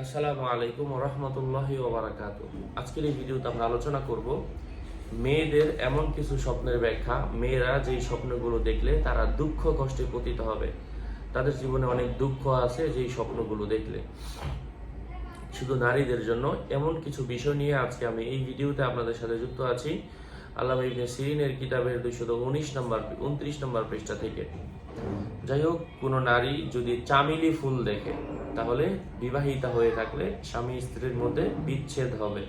আসসালামু আলাইকুম রহমতুল্লাহি ওবরাকাত আজকের এই ভিডিওতে আমরা আলোচনা করব মেয়েদের এমন কিছু স্বপ্নের ব্যাখ্যা, মেয়েরা যেই স্বপ্নগুলো দেখলে তারা দুঃখ কষ্টে পতিত হবে। তাদের জীবনে অনেক দুঃখ আছে যেই স্বপ্নগুলো দেখলে। শুধু নারীদের জন্য এমন কিছু বিষয় নিয়ে আজকে আমি এই ভিডিওতে আপনাদের সাথে যুক্ত আছি। আল্লাহ ইবনে সিরিনের কিতাবের দুইশত উনিশ নম্বর, উনত্রিশ নম্বর পৃষ্ঠা থেকে। যাই হোক কোনো নারী যদি চামিলি ফুল দেখে, তাহলে বিবাহিতা হয়ে থাকলে স্বামী স্ত্রীর মধ্যে বিচ্ছেদ হবে।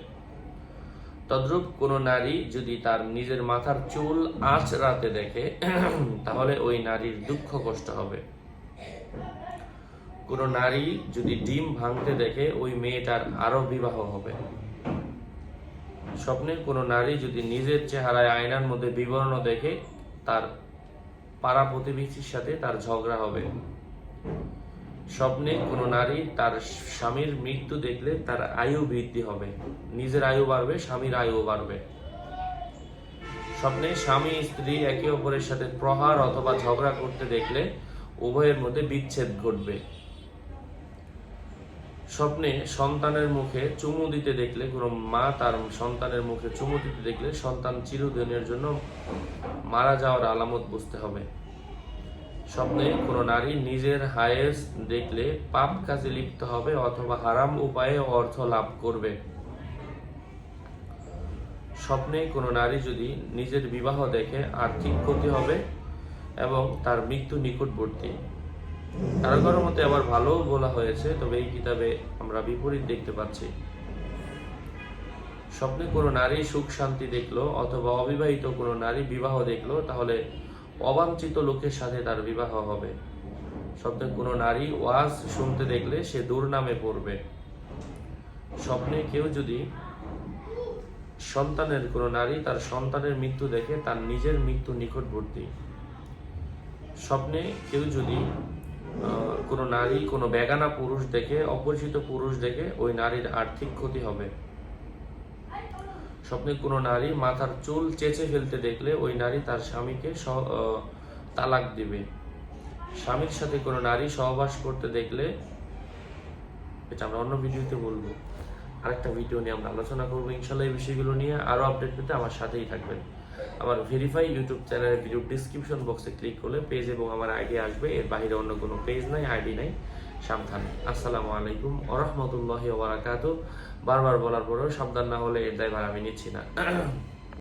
তদ্রূপ কোনো নারী যদি তার নিজের মাথার চুল আঁচড়াতে দেখে, তাহলে ওই নারীর দুঃখ কষ্ট হবে। কোনো নারী যদি ডিম ভাঙতে দেখে, ওই মেয়েটার আরও বিবাহ হবে। স্বপ্নে কোনো নারী যদি নিজের চেহারায় আয়নার মধ্যে বিবরণ দেখে, তার পাড়া প্রতিবেশীর সাথে তার ঝগড়া হবে। স্বপ্নে কোনো নারী তার স্বামীর মৃত্যু দেখলে তার আয়ু বৃদ্ধি হবে। নিজের আয়ু বাড়বে, স্বামীর আয়ু বাড়বে। স্বপ্নে স্বামী, স্ত্রী একে অপরের সাথে প্রহার অথবা ঝগড়া করতে দেখলে উভয়ের মধ্যে বিচ্ছেদ ঘটবে। স্বপ্নে সন্তানের মুখে চুমু দিতে দেখলে, কোনো মা তার সন্তানের মুখে চুমু দিতে দেখলে সন্তান চিরদিনের জন্য মারা যাওয়ার আলামত বুঝতে হবে। স্বপ্নে কোনো নারী নিজের হায়েস দেখলে পাপ কাজে লিপ্ত হবে অথবা হারাম উপায়ে অর্থ লাভ করবে। স্বপ্নে কোনো নারী যদি নিজের বিবাহ দেখে আর্থিক ক্ষতি হবে এবং তার মৃত্যু নিকটবর্তী কারও মতে আবার ভালো বলা হয়েছে, তবে এই কিতাবে আমরা বিপরীত দেখতে পাচ্ছি। স্বপ্নে কোনো নারী সুখ শান্তি দেখল অথবা অবিবাহিত কোনো নারী বিবাহ তাহলে অবাঞ্ছিত লোকের সাথে তার বিবাহ হবে। স্বপ্নে কোনো নারী ওয়াজ শুনতে দেখলে সে দুর্নামে পড়বে। স্বপ্নে কেউ যদি সন্তানের কোনো নারী তার সন্তানের মৃত্যু দেখে, তার নিজের মৃত্যু নিকটবর্তী। স্বপ্নে কেউ যদি কোনো নারী, কোনো বেগানা পুরুষ দেখে, অপরিচিত পুরুষ দেখে ওই নারীর আর্থিক ক্ষতি হবে। স্বপ্নে কোনো নারী মাথার চুল চেঁচে ফেলতে দেখলে ওই নারী তার স্বামীকে তালাক দিবে। স্বামীর সাথে কোনো নারী সহবাস করতে দেখলে, এটা আমরা অন্য ভিডিওতে বলব। আরেকটা ভিডিও নিয়ে আমরা আলোচনা করব। ইনশাল্লাহ এই বিষয়গুলো নিয়ে আরও আপডেট পেতে আমার সাথেই থাকবেন। আমার ভেরিফাই ইউটিউব চ্যানেলের ভিডিও ডিসক্রিপশন বক্সে ক্লিক করলে পেজ এবং আমার আইডি আসবে। এর বাইরে অন্য কোনো পেজ নাই আইডি নাই। সাবধান। আসসালামু আলাইকুম ওরহমতুল্লাহি ওবারাকাতু বারবার বলার পরেও সাবধান না হলে এর দায়ভার আমি নিচ্ছি না।